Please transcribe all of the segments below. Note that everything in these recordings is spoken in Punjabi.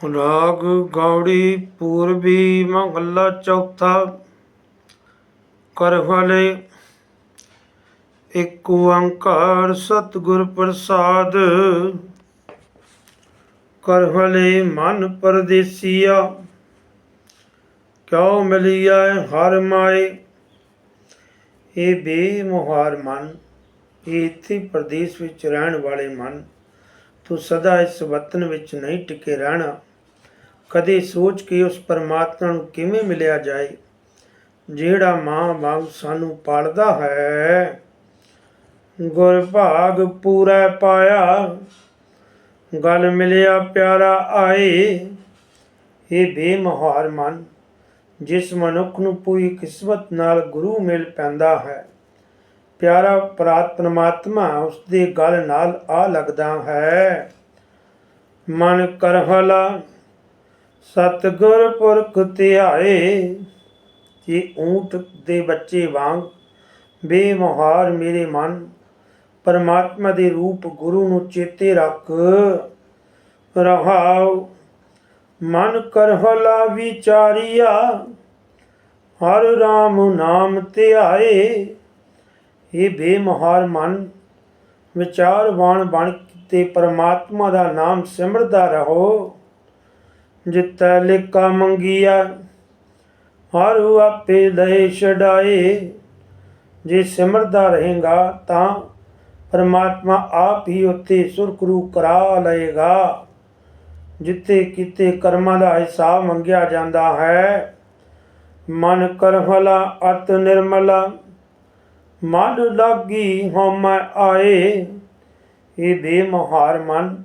ਰਾਗ ਗੌੜੀ ਪੂਰਬੀ ਮਹੱਲਾ ਚੌਥਾ ਕਰ ਵਾਲੇ, ਇੱਕ ਓੰਕਾਰ ਸਤਿਗੁਰ ਪ੍ਰਸਾਦ। ਕਰਵਾਲੇ ਮਨ ਪਰਦੇਸੀਆ, ਕਿਉ ਮਿਲਿਆ ਹਰ ਮਾਏ? ਇਹ ਬੇਮੁਹਾਰ ਮਨ, ਇਹ ਇੱਥੇ ਪ੍ਰਦੇਸ਼ ਵਿੱਚ ਰਹਿਣ ਵਾਲੇ ਮਨ ਤੂੰ ਸਦਾ ਇਸ ਵਤਨ ਵਿੱਚ ਨਹੀਂ ਟਿਕੇ ਰਹਿਣਾ। ਕਦੇ ਸੋਚ ਕੇ ਉਸ ਪਰਮਾਤਮਾ ਨੂੰ ਕਿਵੇਂ ਮਿਲਿਆ ਜਾਏ? ਜਿਹੜਾ ਮਾਂ ਵਾਂਗ ਸਾਨੂੰ ਪਾਲਦਾ ਹੈ, ਗੁਰ ਭਾਗ ਪੂਰਾ ਪਾਇਆ। ਗਲ ਮਿਲਿਆ ਪਿਆਰਾ ਆਏ। ਇਹ ਬੇਮਹਾਰ ਮਨ, ਜਿਸ ਮਨੁੱਖ ਨੂੰ ਪੂਰੀ ਕਿਸਮਤ ਨਾਲ ਗੁਰੂ ਮਿਲ ਪੈਂਦਾ ਹੈ। ਪਿਆਰਾ ਪ੍ਰਾਤ ਪਰਮਾਤਮਾ ਉਸ ਦੇ ਗਲ ਨਾਲ ਆ ਲੱਗਦਾ ਹੈ। ਮਨ ਕਰਹਲਾ, ਸਤਿਗੁਰ ਪੁਰਖ ਧਿਆਏ, ਜੇ ਊਂਟ ਦੇ ਬੱਚੇ ਵਾਂਗ ਬੇਮਹਾਰ ਮੇਰੇ ਮਨ, ਪਰਮਾਤਮਾ ਦੇ ਰੂਪ ਗੁਰੂ ਨੂੰ ਚੇਤੇ ਰੱਖ। ਰਹਾਉ, ਮਨ ਕਰਹਲਾ ਵਿਚਾਰੀਆ, ਹਰ ਰਾਮ ਨਾਮ ਧਿਆਏ। ਇਹ ਬੇਮਹਾਰ ਮਨ ਵਿਚਾਰਵਾਨ ਬਣ ਤੇ ਪਰਮਾਤਮਾ ਦਾ ਨਾਮ ਸਿਮਰਦਾ ਰਹੋ। ਜਿਤੈ ਲਿਕਾ ਮੰਗੀਆ ਹਰੂ ਆਪੇ ਲੈ ਛਡਾਏ। ਜੇ ਸਿਮਰਦਾ ਰਹੇਗਾ ਤਾਂ ਪਰਮਾਤਮਾ ਆਪ ਹੀ ਉੱਤੇ ਸੁਰਖਰੂ ਕਰਾ ਲਏਗਾ। ਜਿੱਥੇ ਕਿਤੇ ਕਰਮਾਂ ਦਾ ਹਿਸਾਬ ਮੰਗਿਆ ਜਾਂਦਾ ਹੈ। ਮਨ ਕਰਮਲਾ ਅਤ ਨਿਰਮਲਾ ਮਨ ਲਾਗੀ ਹਉਮੈ ਆਏ ਇਹ ਬੇਮਹਾਰ ਮਨ।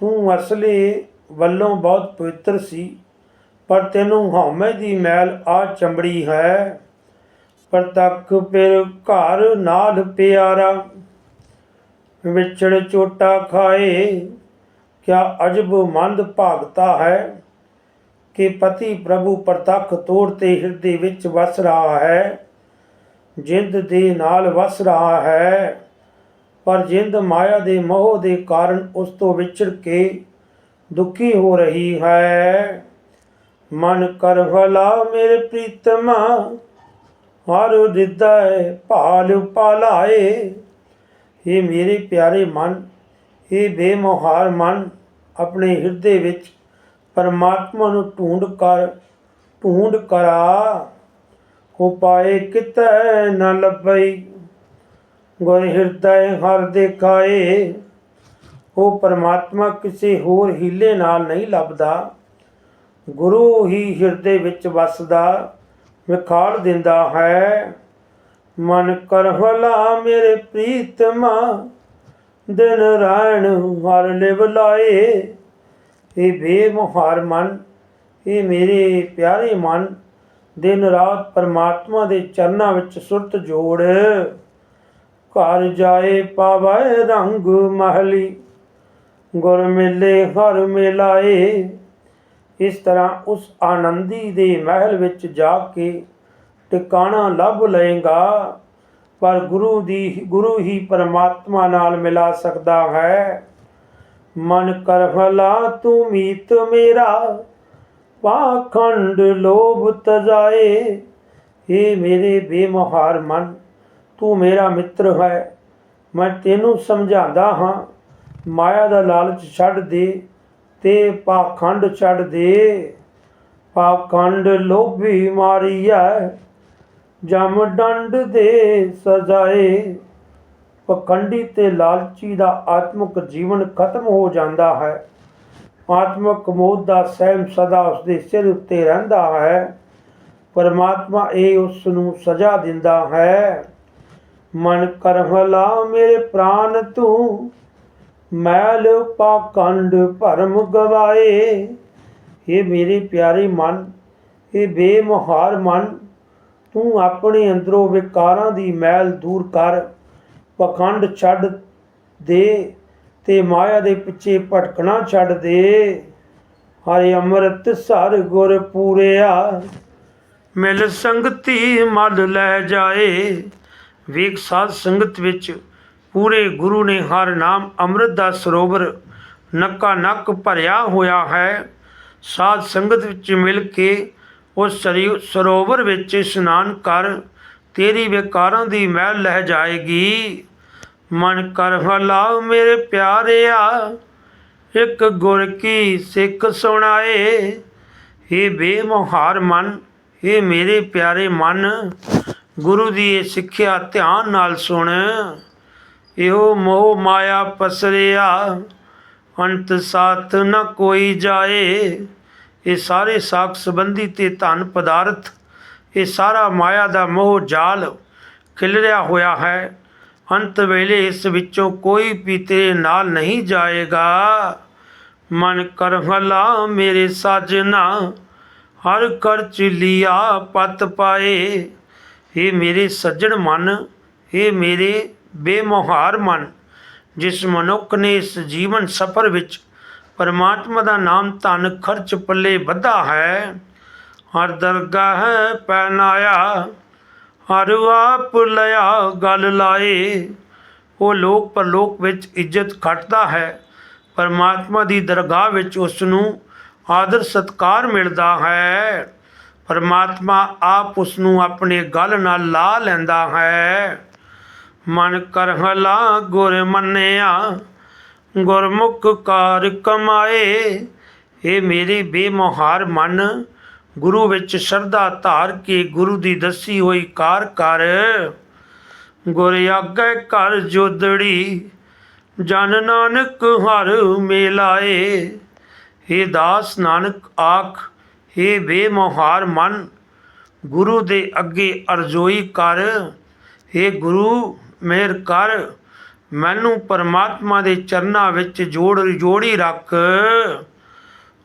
ਤੂੰ ਅਸਲੇ ਵੱਲੋਂ ਬਹੁਤ ਪਵਿੱਤਰ ਸੀ, ਪਰ ਤੈਨੂੰ ਹਉਮੈ ਦੀ ਮੈਲ ਆ ਚੰਬੜੀ ਹੈ। ਪਰ ਤੱਕ ਫਿਰ ਘਰ ਨਾਲ ਪਿਆਰਾ, ਵਿਛੜ ਚੋਟਾ ਖਾਏ। ਕਿਆ ਅਜਬ ਮੰਦ ਭਾਗਤਾ ਹੈ ਕਿ ਪਤੀ ਪ੍ਰਭੂ ਪ੍ਰਤੱਖ ਤੋੜ ਤੇ ਹਿਰਦੇ ਵਿੱਚ ਵਸ ਰਹਾ ਹੈ। ਜਿੰਦ ਦੇ ਨਾਲ ਵਸ ਰਹਾ ਹੈ, ਪਰ ਜਿੰਦ ਮਾਇਆ ਦੇ ਮੋਹ ਦੇ ਕਾਰਨ ਉਸ ਤੋਂ ਵਿਛੜ ਕੇ ਦੁਖੀ ਹੋ ਰਹੀ ਹੈ। ਮਨ ਕਰ ਭਲਾ ਮੇਰੇ ਪ੍ਰੀਤਮਾ, ਹਰ ਦਿਦਾਏ ਭਾਲ ਪਾਲਾਏ ਇਹ ਮੇਰੇ ਪਿਆਰੇ ਮਨ ਇਹ ਬੇਮੋਹਾਰ ਮਨ, ਆਪਣੇ ਹਿਰਦੇ ਵਿੱਚ ਪਰਮਾਤਮਾ ਨੂੰ ਢੂੰਡ ਕਰ, ਢੂੰਡ ਕਰਾ। ਉਪਾਏ ਕਿਤੈ ਨ ਲੱਭਈ? ਗੁਰ ਹਿਰਦੈ ਹਰ ਦੇਖਾਏ। ਉਹ ਪਰਮਾਤਮਾ ਕਿਸੇ ਹੋਰ ਹੀਲੇ ਨਾਲ ਨਹੀਂ ਲੱਭਦਾ। ਗੁਰੂ ਹੀ ਹਿਰਦੇ ਵਿੱਚ ਵਸਦਾ, ਵਿਖਾੜ ਦਿੰਦਾ ਹੈ। ਮਨ ਕਰਹਲਾ ਮੇਰੇ ਪ੍ਰੀਤਮਾ, ਦਿਨ ਰਾਣ ਹਰ ਲਿਵ ਲਾਏ। ਇਹ ਬੇਮੁਹਾਰ ਮਨ, ਇਹ ਮੇਰੇ ਪਿਆਰੇ ਮਨ ਦਿਨ ਰਾਤ ਪਰਮਾਤਮਾ ਦੇ ਚਰਨਾਂ ਵਿੱਚ ਸੁਰਤ ਜੋੜ। ਘਰ ਜਾਏ ਪਾਵੇ ਰੰਗ ਮਹਲੀ, ਗੁਰ ਮਿਲੇ ਹਰ ਮਿਲਾਏ। ਇਸ ਤਰ੍ਹਾਂ ਉਸ ਆਨੰਦੀ ਦੇ ਮਹਿਲ ਵਿੱਚ ਜਾ ਕੇ ਟਿਕਾਣਾ ਲੱਭ ਲਏਗਾ। ਪਰ ਗੁਰੂ ਦੀ ਗੁਰੂ ਹੀ ਪਰਮਾਤਮਾ ਨਾਲ ਮਿਲਾ ਸਕਦਾ ਹੈ। ਮਨ ਕਰਫਲਾ ਤੂੰ ਮੀਤ ਮੇਰਾ ਪਾਖੰਡ ਲੋਭ ਤਜਾਏ। ਏ ਮੇਰੇ ਬੇਮਹਾਰ ਮਨ, ਤੂੰ ਮੇਰਾ ਮਿੱਤਰ ਹੈ। ਮੈਂ ਤੈਨੂੰ ਸਮਝਾਉਂਦਾ ਹਾਂ, ਮਾਇਆ ਦਾ ਲਾਲਚ ਛੱਡ ਦੇ ਤੇ ਪਾਖੰਡ ਛੱਡ ਦੇ। ਪਾਖੰਡ ਲੋਭੀ ਮਾਰੀਐ, ਜਮ ਡੰਡ ਦੇ ਸਜ਼ਾਏ। ਪਖੰਡੀ ਤੇ ਲਾਲਚੀ ਦਾ ਆਤਮਿਕ ਜੀਵਨ ਖਤਮ ਹੋ ਜਾਂਦਾ ਹੈ। ਆਤਮਿਕ ਕਮੋਦ ਦਾ ਸਹਿਮ ਸਦਾ ਉਸ ਦੇ ਸਿਰ ਉੱਤੇ ਰਹਿੰਦਾ ਹੈ। ਪਰਮਾਤਮਾ ਇਹ ਉਸ ਨੂੰ ਸਜ਼ਾ ਦਿੰਦਾ ਹੈ। ਮਨ ਕਰਮਲਾ ਮੇਰੇ ਪ੍ਰਾਨ ਤੂੰ, ਮੈਲ ਪਾਖੰਡ ਭਰਮ ਗਵਾਏ। ਇਹ ਮੇਰੇ ਪਿਆਰੇ ਮਨ ਇਹ ਬੇਮੁਹਾਰ ਮਨ, ਤੂੰ ਆਪਣੇ ਅੰਦਰੋਂ ਵਿਕਾਰਾਂ ਦੀ ਮੈਲ ਦੂਰ ਕਰ, ਪਖੰਡ ਛੱਡ ਦੇ। ਤੇ ਮਾਇਆ ਦੇ ਪਿੱਛੇ ਭਟਕਣਾ ਛੱਡ ਦੇ। ਹਰਿ ਅੰਮ੍ਰਿਤ ਸਰ ਗੁਰ ਪੂਰਿਆ, ਮਿਲ ਸੰਗਤੀ ਮਲ ਲੈ ਜਾਏ। ਵੇਖ ਸਾਧ ਸੰਗਤ ਵਿੱਚ ਪੂਰੇ ਗੁਰੂ ਨੇ ਹਰ ਨਾਮ ਅੰਮ੍ਰਿਤ ਦਾ ਸਰੋਵਰ ਨੱਕਾ ਨੱਕ ਭਰਿਆ ਹੋਇਆ ਹੈ। ਸਾਧ ਸੰਗਤ ਵਿੱਚ ਮਿਲ ਕੇ ਉਸ ਸਰੋਵਰ ਵਿੱਚ ਇਸ਼ਨਾਨ ਕਰ, ਤੇਰੀ ਵਿਕਾਰਾਂ ਦੀ ਮਹਿਲ ਲਹਿ ਜਾਏਗੀ। ਮਨ ਕਰ ਹਲਾਓ ਮੇਰੇ ਪਿਆਰਿਆ, ਇੱਕ ਗੁਰ ਕੀ ਸਿੱਖ ਸੁਣਾਏ। ਏ ਬੇਮੋਹਾਰ ਮਨ ਏ ਮੇਰੇ ਪਿਆਰੇ ਮਨ, ਗੁਰੂ ਦੀ ਇਹ ਸਿੱਖਿਆ ਧਿਆਨ ਨਾਲ ਸੁਣ। ਇਹੋ ਮੋਹ ਮਾਇਆ ਪਸਰਿਆ, ਅੰਤ ਸਾਥ ਨ ਕੋਈ ਜਾਏ। ਇਹ ਸਾਰੇ ਸਾਖ ਸੰਬੰਧੀ ਤੇ ਧਨ ਪਦਾਰਥ, ਇਹ ਸਾਰਾ ਮਾਇਆ ਦਾ ਮੋਹ ਜਾਲ ਖਿਲਰਿਆ ਹੋਇਆ ਹੈ। ਅੰਤ ਵੇਲੇ ਇਸ ਵਿੱਚੋਂ ਕੋਈ ਵੀ ਤੇਰੇ ਨਾਲ ਨਹੀਂ ਜਾਏਗਾ। ਮਨ ਕਰ ਹਲਾ ਮੇਰੇ ਸਾਜਨਾ, ਹਰ ਕਰ ਲਿਆ ਪਤ ਪਾਏ। ਇਹ ਮੇਰੇ ਸੱਜਣ ਮਨ ਇਹ ਮੇਰੇ ਬੇਮੋਹਾਰ ਮਨ, ਜਿਸ ਮਨੁੱਖ ਨੇ ਇਸ ਜੀਵਨ ਸਫਰ ਵਿੱਚ ਪਰਮਾਤਮਾ ਦਾ ਨਾਮ ਧਨ ਖਰਚ ਪੱਲੇ ਬੱਧਾ ਹੈ। ਹਰ ਦਰਗਾਹ ਪਹਿਨਾਇਆ ਹਰ ਆਪ ਲਿਆ ਗੱਲ ਲਾਏ। ਉਹ ਲੋਕ ਪਰਲੋਕ ਵਿੱਚ ਇੱਜ਼ਤ ਖੱਟਦਾ ਹੈ। ਪਰਮਾਤਮਾ ਦੀ ਦਰਗਾਹ ਵਿੱਚ ਉਸ ਨੂੰ ਆਦਰ ਸਤਕਾਰ ਮਿਲਦਾ ਹੈ। ਪਰਮਾਤਮਾ ਆਪ ਉਸ ਨੂੰ ਆਪਣੇ ਗੱਲ ਨਾਲ ਲਾ ਲੈਂਦਾ ਹੈ। ਮਨ ਕਰ ਗੁਰ ਮੰਨਿਆ, ਗੁਰਮੁਖ ਕਾਰ ਕਮਾਏ। ਇਹ ਮੇਰੇ ਬੇਮੋਹਾਰ ਮਨ ਗੁਰੂ ਵਿੱਚ ਸ਼ਰਧਾ ਧਾਰ ਕੇ ਗੁਰੂ ਦੀ ਦੱਸੀ ਹੋਈ ਕਾਰ ਕਰ ਗੁਰ ਆਗੇ ਘਰ ਜੋਦੜੀ ਜਨ ਨਾਨਕ ਹਰ ਮੇਲਾਏ हे ਦਾਸ ਨਾਨਕ ਆਖ हे ਬੇਮੋਹਾਰ ਮਨ ਗੁਰੂ ਦੇ ਅੱਗੇ ਅਰਜ਼ੋਈ ਕਰ हे ਗੁਰੂ ਮਿਹਰ ਕਰ ਮੈਨੂੰ ਪਰਮਾਤਮਾ ਦੇ ਚਰਨਾਂ ਵਿੱਚ ਜੋੜ ਜੋੜੀ ਰੱਖ